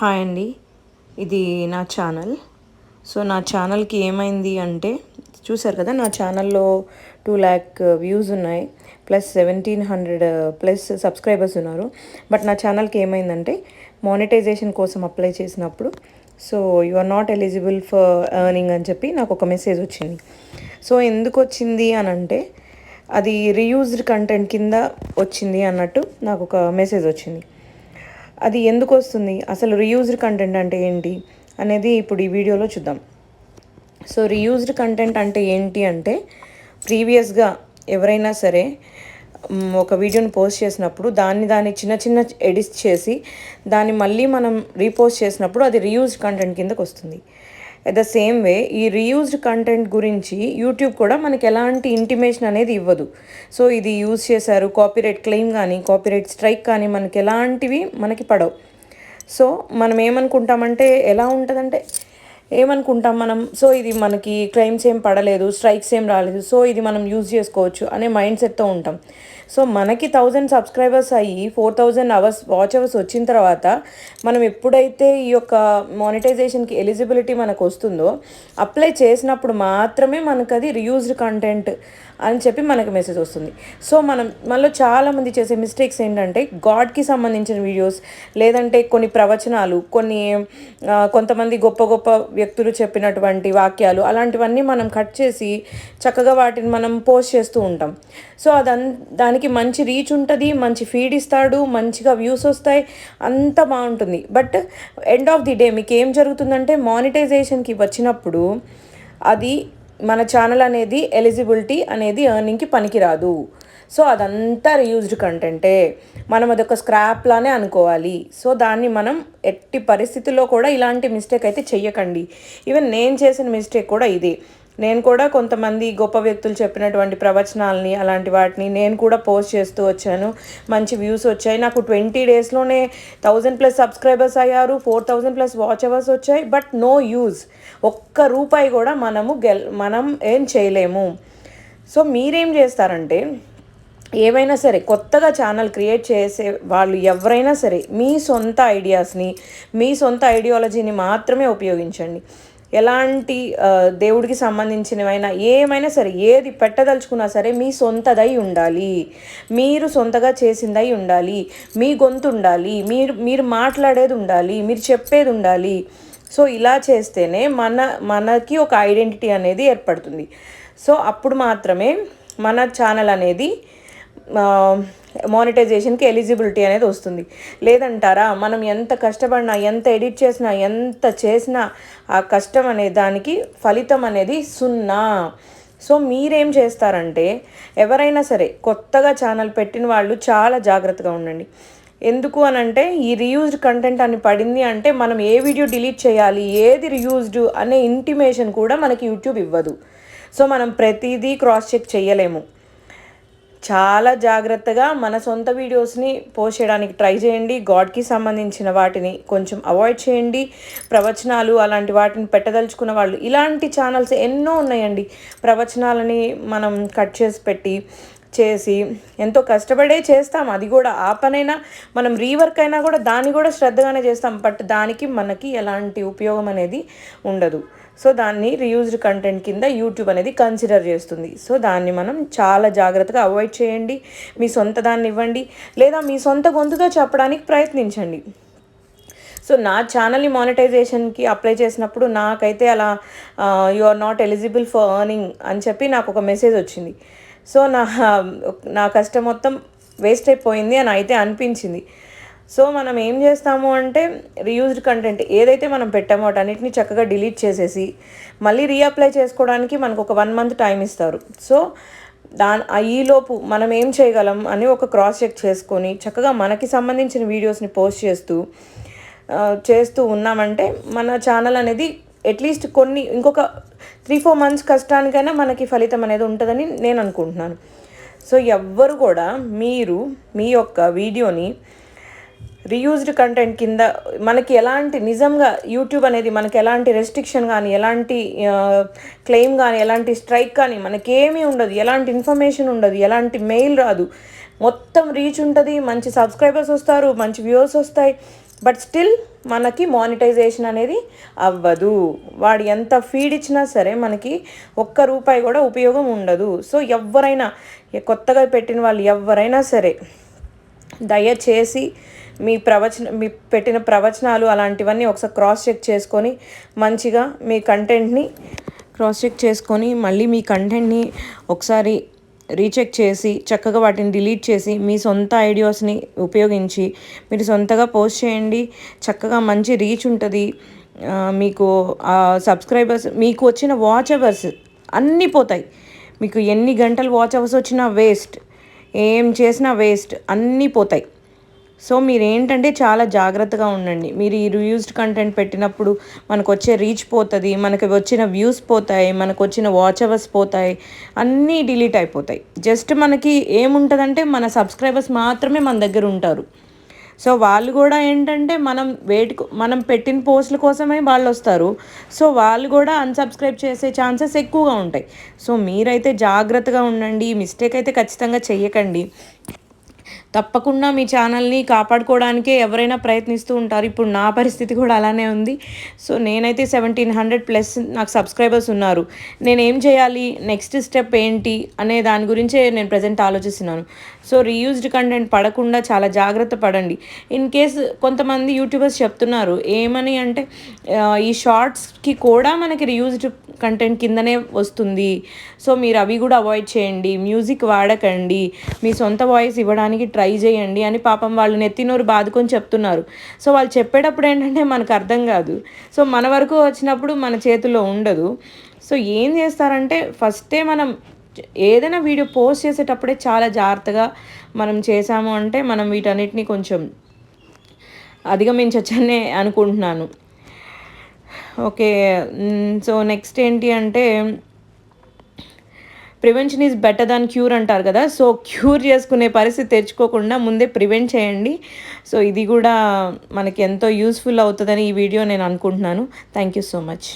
Hi అండి. ఇది నా ఛానల్. సో నా ఛానల్కి ఏమైంది అంటే చూసారు కదా నా ఛానల్లో టూ ల్యాక్ వ్యూస్ ఉన్నాయి plus seventeen hundred plus subscribers ఉన్నారు. బట్ నా ఛానల్కి ఏమైందంటే మానిటైజేషన్ కోసం అప్లై చేసినప్పుడు so you are not eligible for earning అని చెప్పి నాకు ఒక మెసేజ్ వచ్చింది. సో ఎందుకు వచ్చింది అని అంటే అది రీయూజ్డ్ కంటెంట్ కింద వచ్చింది అన్నట్టు నాకు ఒక మెసేజ్ వచ్చింది. అది ఎందుకు వస్తుంది? అసలు రీయూజ్డ్ కంటెంట్ అంటే ఏంటి? అనేది ఇప్పుడు ఈ వీడియోలో చూద్దాం. సో రీయూజ్డ్ కంటెంట్ అంటే ఏంటి అంటే ప్రీవియస్గా ఎవరైనా సరే ఒక వీడియోని పోస్ట్ చేసినప్పుడు దాన్ని దాన్ని చిన్న చిన్న ఎడిట్ చేసి దాన్ని మళ్ళీ మనం రీపోస్ట్ చేసినప్పుడు అది రీయూజ్డ్ కంటెంట్ కిందకు వస్తుంది. అట్ ద సేమ్ వే ఈ రీయూజ్డ్ కంటెంట్ గురించి యూట్యూబ్ కూడా మనకి ఎలాంటి ఇంటిమేషన్ అనేది ఇవ్వదు. సో ఇది యూజ్ చేశారు కాపీరైట్ క్లెయిమ్ కానీ కాపీరైట్ స్ట్రైక్ కానీ మనకి ఎలాంటివి మనకి పడవు. సో మనం ఏమనుకుంటామంటే ఎలా ఉంటుందంటే ఏమనుకుంటాం మనం? సో ఇది మనకి క్లెయిమ్స్ ఏం పడలేదు స్ట్రైక్స్ ఏం రాలేదు సో ఇది మనం యూజ్ చేసుకోవచ్చు అనే మైండ్ సెట్తో ఉంటాం. సో మనకి థౌజండ్ సబ్స్క్రైబర్స్ అయ్యి four thousand hours watch hours వచ్చిన తర్వాత మనం ఎప్పుడైతే ఈ యొక్క మానిటైజేషన్కి ఎలిజిబిలిటీ మనకు వస్తుందో అప్లై చేసినప్పుడు మాత్రమే మనకు అది రియూజ్డ్ కంటెంట్ అని చెప్పి మనకు మెసేజ్ వస్తుంది. సో మనం మనలో చాలామంది చేసే మిస్టేక్స్ ఏంటంటే గాడ్కి సంబంధించిన వీడియోస్ లేదంటే కొన్ని ప్రవచనాలు కొన్ని కొంతమంది గొప్ప గొప్ప వ్యక్తులు చెప్పినటువంటి వాక్యాలు అలాంటివన్నీ మనం కట్ చేసి చక్కగా వాటిని మనం పోస్ట్ చేస్తూ ఉంటాం. సో అదన్ దానికి మంచి రీచ్ ఉంటుంది మంచి ఫీడ్ ఇస్తాడు మంచిగా వ్యూస్ వస్తాయి అంత బాగుంటుంది. But end of the day మీకు ఏం జరుగుతుందంటే మానిటైజేషన్కి వచ్చినప్పుడు అది మన ఛానల్ అనేది ఎలిజిబిలిటీ అనేది ఎర్నింగ్కి పనికిరాదు. సో అదంతా రీయూజ్డ్ కంటెంటే. మనం అదొక స్క్రాప్ లానే అనుకోవాలి. సో దాన్ని మనం ఎట్టి పరిస్థితుల్లో కూడా ఇలాంటి మిస్టేక్ అయితే చెయ్యకండి. ఈవెన్ నేను చేసిన మిస్టేక్ కూడా ఇదే. నేను కూడా కొంతమంది గొప్ప వ్యక్తులు చెప్పినటువంటి ప్రవచనాలని అలాంటి వాటిని నేను కూడా పోస్ట్ చేస్తూ వచ్చాను. మంచి వ్యూస్ వచ్చాయి. నాకు ట్వంటీ డేస్లోనే థౌజండ్ ప్లస్ సబ్స్క్రైబర్స్ అయ్యారు. Four thousand plus watch hours వచ్చాయి. బట్ నో యూజ్ ఒక్క రూపాయి కూడా మనము గెల్ మనం ఏం చేయలేము. సో మీరేం చేస్తారంటే ఏవైనా సరే కొత్తగా ఛానల్ క్రియేట్ చేసే వాళ్ళు ఎవరైనా సరే మీ సొంత ఐడియాస్ని మీ సొంత ఐడియాలజీని మాత్రమే ఉపయోగించండి. ఎలాంటి దేవుడికి సంబంధించినవైనా ఏమైనా సరే ఏది పెట్టదలుచుకున్నా సరే మీ సొంతదై ఉండాలి. మీరు సొంతగా చేసిందై ఉండాలి. మీ గొంతు ఉండాలి. మీరు మీరు మాట్లాడేది ఉండాలి. మీరు చెప్పేది ఉండాలి. సో ఇలా చేస్తేనే మన మనకి ఒక ఐడెంటిటీ అనేది ఏర్పడుతుంది. సో అప్పుడు మాత్రమే మన ఛానల్ అనేది మానిటైజేషన్కి ఎలిజిబిలిటీ అనేది వస్తుంది. లేదంటారా? మనం ఎంత కష్టపడినా ఎంత ఎడిట్ చేసినా ఎంత చేసినా ఆ కష్టం అనే దానికి ఫలితం అనేది సున్నా. సో మీరేం చేస్తారంటే ఎవరైనా సరే కొత్తగా ఛానల్ పెట్టిన వాళ్ళు చాలా జాగ్రత్తగా ఉండండి. ఎందుకు అని అంటే ఈ రియూజ్డ్ కంటెంట్ అని పడింది అంటే మనం ఏ వీడియో డిలీట్ చేయాలి ఏది రియూజ్డ్ అనే ఇంటిమేషన్ కూడా మనకి యూట్యూబ్ ఇవ్వదు. సో మనం ప్రతిదీ క్రాస్ చెక్ చేయలేము. చాలా జాగ్రత్తగా మన సొంత వీడియోస్ని పోస్ట్ చేయడానికి ట్రై చేయండి. గాడ్కి సంబంధించిన వాటిని కొంచెం అవాయిడ్ చేయండి. ప్రవచనాలు అలాంటి వాటిని పెట్టదలుచుకున్న వాళ్ళు ఇలాంటి ఛానల్స్ ఎన్నో ఉన్నాయండి. ప్రవచనాలని మనం కట్ చేసి పెట్టి చేసి ఎంతో కష్టపడే చేస్తాం. అది కూడా ఆ పనైనా మనం రీవర్క్ అయినా కూడా దాన్ని కూడా శ్రద్ధగానే చేస్తాం. బట్ దానికి మనకి ఎలాంటి ఉపయోగం అనేది ఉండదు. సో దాన్ని రీయూజ్డ్ కంటెంట్ కింద యూట్యూబ్ అనేది కన్సిడర్ చేస్తుంది. సో దాన్ని మనం చాలా జాగ్రత్తగా అవాయిడ్ చేయండి. మీ సొంత దాన్ని ఇవ్వండి. లేదా మీ సొంత గొంతుతో చెప్పడానికి ప్రయత్నించండి. సో నా ఛానల్ని మానిటైజేషన్కి అప్లై చేసినప్పుడు నాకైతే అలా you are not eligible for earning అని చెప్పి నాకు ఒక మెసేజ్ వచ్చింది. సో నా నా కష్టం మొత్తం వేస్ట్ అయిపోయింది అని అయితే అనిపించింది. సో మనం ఏం చేస్తాము అంటే రీయూజ్డ్ కంటెంట్ ఏదైతే మనం పెట్టామో వాటన్నిటిని చక్కగా డిలీట్ చేసేసి మళ్ళీ రీఅప్లై చేసుకోవడానికి మనకు ఒక వన్ మంత్ టైం ఇస్తారు. సో దాని ఈలోపు మనం ఏం చేయగలం అని ఒక క్రాస్ చెక్ చేసుకొని చక్కగా మనకి సంబంధించిన వీడియోస్ని పోస్ట్ చేస్తూ చేస్తూ ఉన్నామంటే మన ఛానల్ అనేది అట్లీస్ట్ కొన్ని ఇంకొక త్రీ ఫోర్ మంత్స్ కష్టానికైనా మనకి ఫలితం అనేది ఉంటుందని నేను అనుకుంటున్నాను. సో ఎవ్వరు కూడా మీరు మీ యొక్క వీడియోని రీయూజ్డ్ కంటెంట్ కింద మనకి ఎలాంటి నిజంగా యూట్యూబ్ అనేది మనకి ఎలాంటి రెస్ట్రిక్షన్ కానీ ఎలాంటి క్లెయిమ్ కానీ ఎలాంటి స్ట్రైక్ కానీ మనకేమీ ఉండదు. ఎలాంటి ఇన్ఫర్మేషన్ ఉండదు. ఎలాంటి మెయిల్ రాదు. మొత్తం రీచ్ ఉంటుంది. మంచి సబ్స్క్రైబర్స్ వస్తారు. మంచి వ్యూవర్స్ వస్తాయి. బట్ స్టిల్ మనకి మానిటైజేషన్ అనేది అవ్వదు. వాడు ఎంత ఫీడ్ ఇచ్చినా సరే మనకి ఒక్క రూపాయి కూడా ఉపయోగం ఉండదు. సో ఎవరైనా కొత్తగా పెట్టిన వాళ్ళు ఎవరైనా సరే దయచేసి మీ ప్రవచన మీ పెట్టిన ప్రవచనాలు అలాంటివన్నీ ఒకసారి క్రాస్ చెక్ చేసుకొని మంచిగా మీ కంటెంట్ని క్రాస్ చెక్ చేసుకొని మళ్ళీ మీ కంటెంట్ని ఒకసారి రీచెక్ చేసి చక్కగా వాటిని డిలీట్ చేసి మీ సొంత ఐడియాస్ని ఉపయోగించి మీరు సొంతగా పోస్ట్ చేయండి చక్కగా మంచి రీచ్ ఉంటుంది. మీకు సబ్స్క్రైబర్స్ మీకు వచ్చిన వాచ్ అవర్స్ అన్నీ పోతాయి. మీకు ఎన్ని గంటలు వాచ్ అవర్స్ వచ్చినా వేస్ట్ ఏం చేసినా వేస్ట్ అన్నీ పోతాయి. సో మీరు ఏంటంటే చాలా జాగ్రత్తగా ఉండండి. మీరు ఈ రియూస్డ్ కంటెంట్ పెట్టినప్పుడు మనకు వచ్చే రీచ్ పోతుంది మనకి వచ్చిన వ్యూస్ పోతాయి మనకు వచ్చిన వాచ్ అవర్స్ పోతాయి అన్నీ డిలీట్ అయిపోతాయి. జస్ట్ మనకి ఏముంటుందంటే మన సబ్స్క్రైబర్స్ మాత్రమే మన దగ్గర ఉంటారు. సో వాళ్ళు కూడా ఏంటంటే మనం వేటి మనం పెట్టిన పోస్టుల కోసమే వాళ్ళు వస్తారు. సో వాళ్ళు కూడా అన్సబ్స్క్రైబ్ చేసే ఛాన్సెస్ ఎక్కువగా ఉంటాయి. సో మీరైతే జాగ్రత్తగా ఉండండి. మిస్టేక్ అయితే ఖచ్చితంగా చెయ్యకండి. తప్పకుండా మీ ఛానల్ని కాపాడుకోవడానికే ఎవరైనా ప్రయత్నిస్తూ ఉంటారు. ఇప్పుడు నా పరిస్థితి కూడా అలానే ఉంది. సో నేనైతే సెవెంటీన్ హండ్రెడ్ ప్లస్ నాకు సబ్స్క్రైబర్స్ ఉన్నారు. నేను ఏం చేయాలి? నెక్స్ట్ స్టెప్ ఏంటి? అనే దాని గురించే నేను ప్రజెంట్ ఆలోచిస్తున్నాను. సో రీయూజ్డ్ కంటెంట్ పడకుండా చాలా జాగ్రత్త పడండి. ఇన్ కేస్ కొంతమంది యూట్యూబర్స్ చెప్తున్నారు ఏమని అంటే ఈ షార్ట్స్కి కూడా మనకి రీయూజ్డ్ కంటెంట్ కిందనే వస్తుంది. సో మీరు అవి కూడా అవాయిడ్ చేయండి. మ్యూజిక్ వాడకండి. మీ సొంత వాయిస్ ఇవ్వడానికి ట్రై చేయండి అని పాపం వాళ్ళు నెత్తినోరు బాదుకొని చెప్తున్నారు. సో వాళ్ళు చెప్పేటప్పుడు ఏంటంటే మనకు అర్థం కాదు. సో మన వరకు వచ్చినప్పుడు మన చేతిలో ఉండదు. సో ఏం చేస్తారంటే ఫస్టే మనం ఏదైనా వీడియో పోస్ట్ చేసేటప్పుడే చాలా జాగ్రత్తగా మనం చేసాము అంటే మనం వీటన్నిటిని కొంచెం అధిగమించవచ్చనే అనుకుంటున్నాను. ఓకే. సో నెక్స్ట్ ఏంటి అంటే prevention is better than cure అంటారు కదా. సో క్యూర్ చేసుకునే పరిస్థితి తెచ్చుకోకుండా ముందే ప్రివెంట్ చేయండి. సో ఇది కూడా మనకి ఎంతో యూస్ఫుల్ అవుతుందని ఈ వీడియో నేను అనుకుంటున్నాను. Thank you so much.